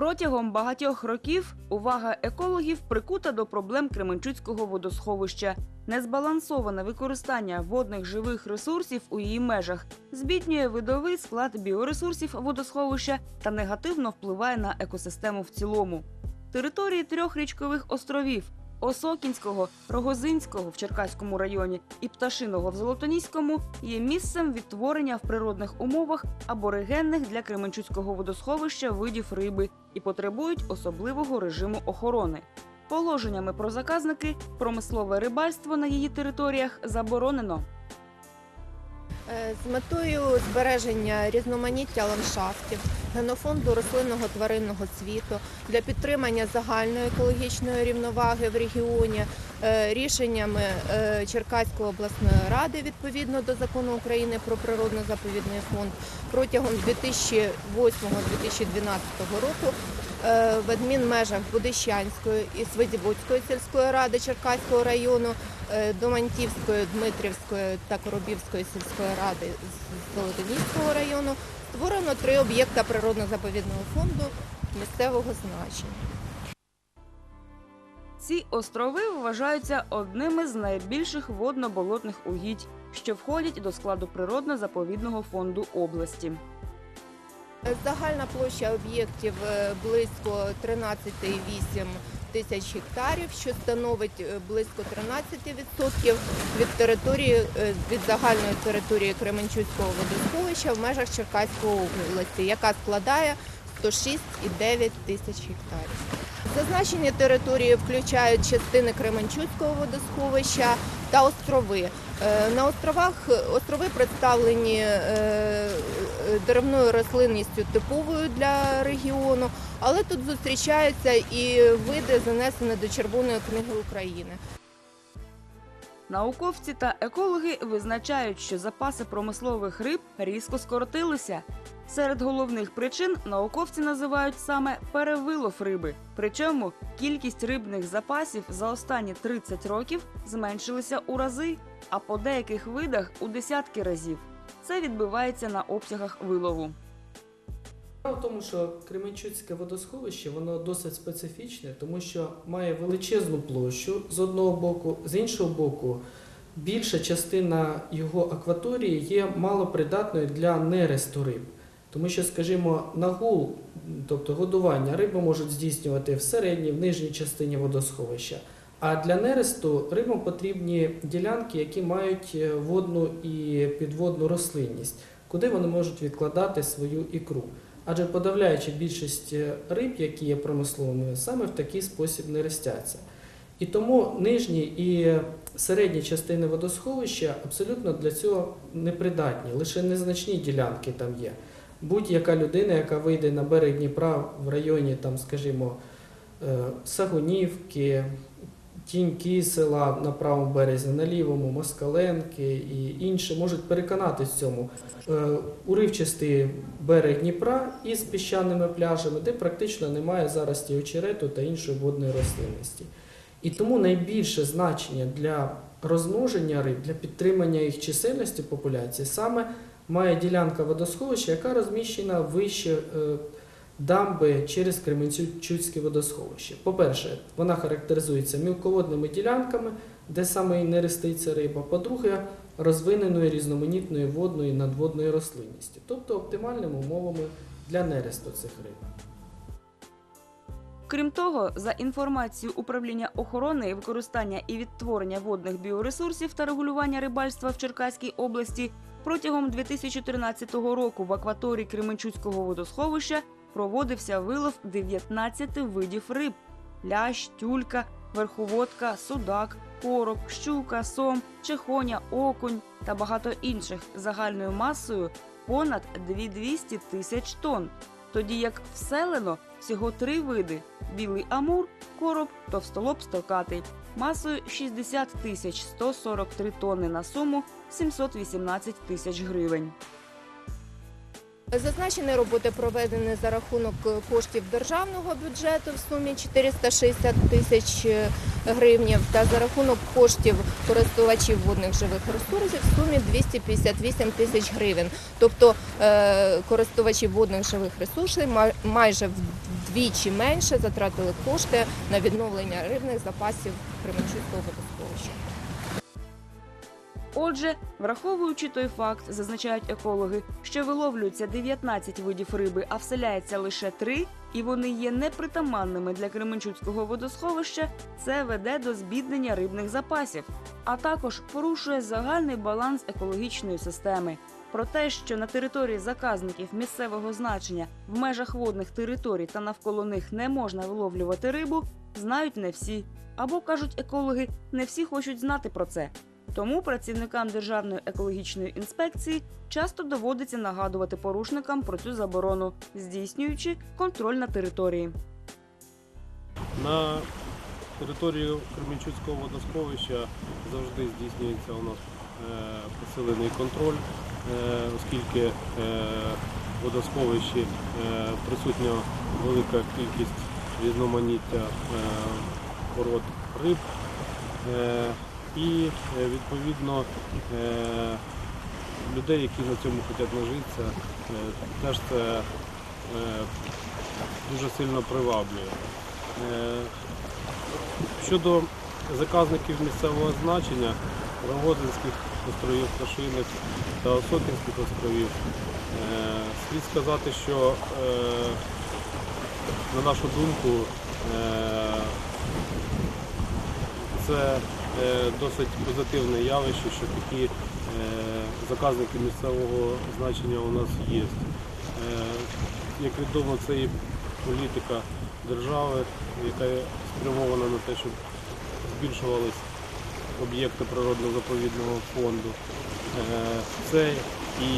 Протягом багатьох років увага екологів прикута до проблем Кременчуцького водосховища. Незбалансоване використання водних живих ресурсів у її межах збіднює видовий склад біоресурсів водосховища та негативно впливає на екосистему в цілому. Території трьох річкових островів Осокінського, Рогозинського в Черкаському районі і Пташиного в Золотоніському є місцем відтворення в природних умовах аборигенних для Кременчуцького водосховища видів риби і потребують особливого режиму охорони. Положеннями про заказники промислове рибальство на її територіях заборонено. Е, З метою збереження різноманіття ландшафтів, генофонду рослинного тваринного світу для підтримання загальної екологічної рівноваги в регіоні е, рішеннями е, Черкаської обласної ради відповідно до закону України про природно-заповідний фонд протягом 2008-2012 року в адмінмежах Будищанської і Свидівоцької сільської ради Черкаського району Домантівської, Дмитрівської та Коробівської сільської ради з Золотоніського району створено три об'єкта природно-заповідного фонду місцевого значення. Ці острови вважаються одними з найбільших водно-болотних угідь, що входять до складу природно-заповідного фонду області. Загальна площа об'єктів е, близько 13,8 тисяч гектарів, що становить е, близько 13% від території е, від загальної території Кременчуцького водосховища в межах Черкаської області, яка складає 106,9 тисяч гектарів. Зазначені території включають частини Кременчуцького водосховища та острови. Е, На островах острови представлені е, е, деревною рослинністю типовою для регіону, але тут зустрічаються і види, занесені до Червоної книги України. Науковці та екологи визначають, що запаси промислових риб різко скоротилися. Серед головних причин науковці називають саме перевилов риби. Причому кількість рибних запасів за останні 30 років зменшилася у рази, а по деяких видах у десятки разів. Це відбивається на обсягах вилову. В тому, що Кременчуцьке водосховище воно досить специфічне, тому що має величезну площу з одного боку, з іншого боку, більша частина його акваторії є малопридатною для нересту риб. Тому що, скажімо, нагул, тобто годування риби можуть здійснювати в середній, в нижній частині водосховища. А для нересту рибам потрібні ділянки, які мають е, водну і підводну рослинність, куди вони можуть відкладати свою ікру. Адже подавляюча більшість е, риб, які є промисловими, саме в такий спосіб не ростяться. І тому нижні і середні частини водосховища абсолютно для цього непридатні, лише незначні ділянки там є. Будь-яка людина, яка вийде на берег Дніпра в районі, там, скажімо, е, Сагунівки, Тіньки села на правому березі, на лівому, Москаленки і інші можуть переконатись в цьому. Е, Уривчастий берег Дніпра із піщаними пляжами, де практично немає зарості очерету та іншої водної рослинності. І тому найбільше значення для розмноження риб, для підтримання їх чисельності популяції саме має ділянка водосховища, яка розміщена вище е, дамби через Кременчуцьке водосховище. По-перше, вона характеризується мілководними ділянками, де саме і не реститься риба. По-друге, розвиненою різноманітною водною і надводною рослинністю, тобто оптимальними умовами для нересту цих риб. Крім того, за інформацією управління охорони, використання і відтворення водних біоресурсів та регулювання рибальства в Черкаській області протягом 2013 року в акваторії Кременчуцького водосховища проводився вилов 19 видів риб: лящ, тюлька, верховодка, судак, короб, щука, сом, чехоня, окунь та багато інших загальною масою понад 2200 тисяч тонн. Тоді як вселено всього три види: білий амур, короб, товстолоб стокатий, масою 60 тисяч 143 тонни на суму 718 тисяч гривень. Зазначені роботи проведені за рахунок коштів державного бюджету в сумі 460 тисяч гривнів та за рахунок коштів користувачів водних живих ресурсів в сумі 258 тисяч гривень. Тобто е, користувачі водних живих ресурсів майже вдвічі менше затратили кошти на відновлення рибних запасів Кременчуцького водосховища. Отже, враховуючи той факт, зазначають екологи, що виловлюється 19 видів риби, а вселяється лише 3, і вони є непритаманними для Кременчуцького водосховища, це веде до збіднення рибних запасів, а також порушує загальний баланс екологічної системи. Про те, що на території заказників місцевого значення в межах водних територій та навколо них не можна виловлювати рибу, знають не всі. Або кажуть екологи, не всі хочуть знати про це. Тому працівникам Державної екологічної інспекції часто доводиться нагадувати порушникам про цю заборону, здійснюючи контроль на території. На території Кременчуцького водосховища завжди здійснюється у нас е, посилений контроль, е, оскільки в водосховищі е, присутня велика кількість різноманіття пород риб. І е, відповідно е, людей, які на цьому хочуть нажитися, е, теж це дуже сильно приваблює. Щодо заказників місцевого значення Рогозинських островів Пташиних та Осокінських островів, слід сказати, що на нашу думку це е, досить позитивне явище, що такі е, заказники місцевого значення у нас є. Е, Як відомо, це і політика держави, яка спрямована на те, щоб збільшувались об'єкти природно-заповідного фонду. Це і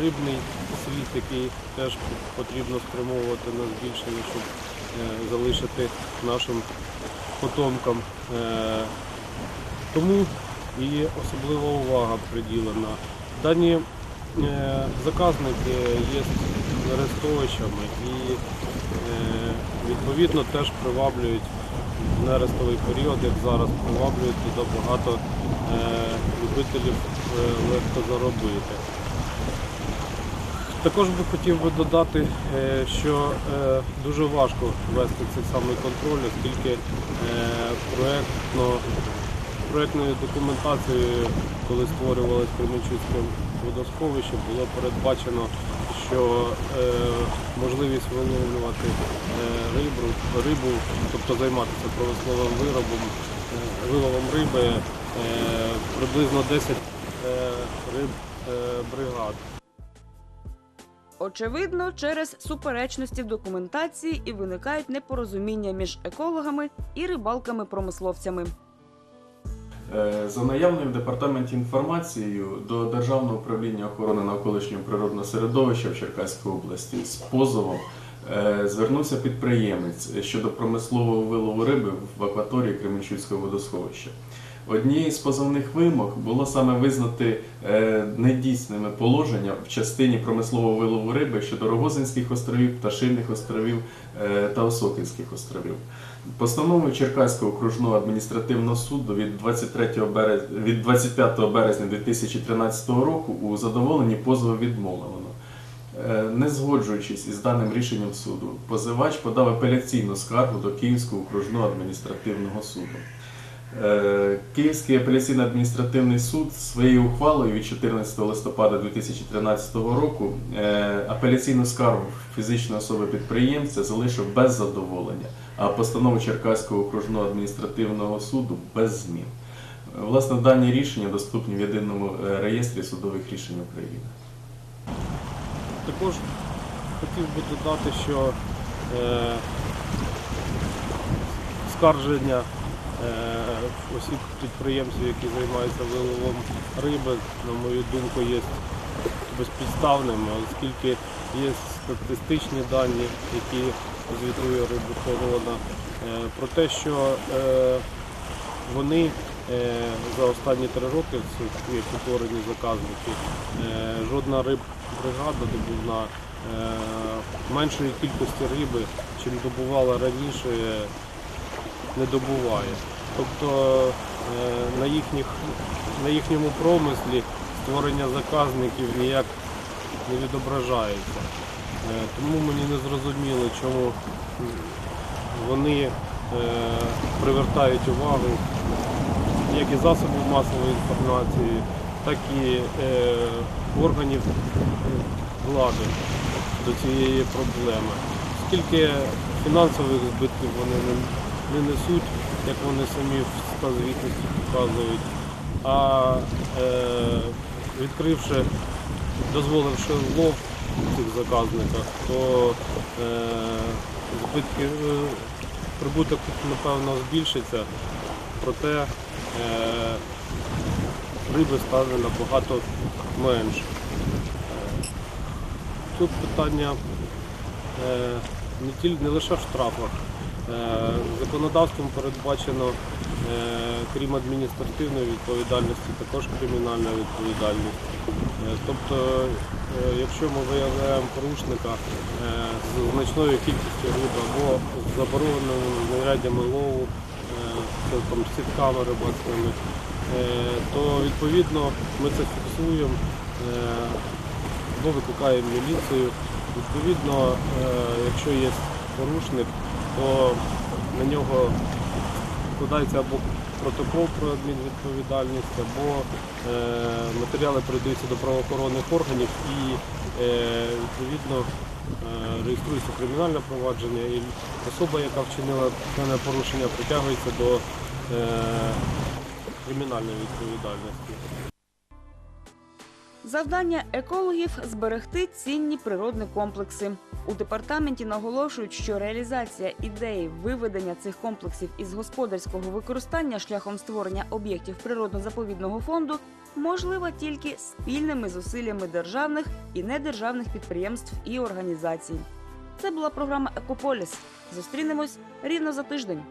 рибний світ, який теж потрібно спрямовувати на збільшення, щоб залишити нашим потомкам. Е, Тому і особлива увага приділена. Дані е, заказники є нерестовищами і е, відповідно теж приваблюють в нерестовий період, як зараз приваблюють туди багато любителів легко заробити. Також би хотів би додати, е, що е, дуже важко вести цей самий контроль, оскільки е, проектно, проектною документацією, коли створювалось Кременчуцьке водосховище, було передбачено, що можливість виловлювати рибу, рибу, тобто займатися промисловим виробом, виловом риби приблизно 10 е, риб бригад. Очевидно, через суперечності в документації і виникають непорозуміння між екологами і рибалками-промисловцями. Е, За наявною в департаменті інформацією до Державного управління охорони навколишнього природного середовища в Черкаській області з позовом е, звернувся підприємець щодо промислового вилову риби в акваторії Кременчуцького водосховища. Однією з позовних вимог було саме визнати е, недійсними положення в частині промислового вилову риби щодо Рогозинських островів, Пташиних островів е, та Осокінських островів. Постановою Черкаського окружного адміністративного суду від 23 берез... від 25 березня 2013 року у задоволенні позову відмовлено. Е, Не згоджуючись із даним рішенням суду, позивач подав апеляційну скаргу до Київського окружного адміністративного суду. Е, Київський апеляційний адміністративний суд своєю ухвалою від 14 листопада 2013 року е, апеляційну скаргу фізичної особи підприємця залишив без задоволення, а постанову Черкаського окружного адміністративного суду без змін. Власне, дані рішення доступні в єдиному е, реєстрі судових рішень України. Також хотів би додати, що е, скарження осіб підприємців, які займаються виловом риби, на мою думку, є безпідставними, оскільки є статистичні дані, які звітує рибохорона, е, про те, що е, вони е, за останні три роки, як утворені заказники, е, жодна риббригада добувна е, меншої кількості риби, чим добувала раніше, не добуває. Тобто е, на, їхніх, на їхньому промислі створення заказників ніяк не відображається. Тому мені не зрозуміло, чому вони е, привертають увагу як і засобів масової інформації, так і е, органів влади до цієї проблеми. Скільки фінансових збитків вони не, не несуть, як вони самі в звітності показують, а е, відкривши, дозволивши лов у цих заказниках, то е, збитки, е, прибуток напевно збільшиться, проте е, риби стане набагато менше. Е, Тут питання е, не лише в штрафах. Е, Законодавством передбачено, е, крім адміністративної відповідальності, також кримінальна відповідальність. Е, Тобто, якщо ми виявляємо порушника з значною кількістю риби або з забороненими знаряддями лову, там сітками рибацькими, то відповідно ми це фіксуємо. або викликаємо міліцію. Відповідно, якщо є порушник, то на нього складається або протокол про адмінвідповідальність, або е, матеріали передаються до правоохоронних органів і е, відповідно е, реєструється кримінальне провадження, і особа, яка вчинила дане порушення, притягується до кримінальної відповідальності. Завдання екологів зберегти цінні природні комплекси. У департаменті наголошують, що реалізація ідеї виведення цих комплексів із господарського використання шляхом створення об'єктів природно-заповідного фонду можлива тільки спільними зусиллями державних і недержавних підприємств і організацій. Це була програма Екополіс. Зустрінемось рівно за тиждень.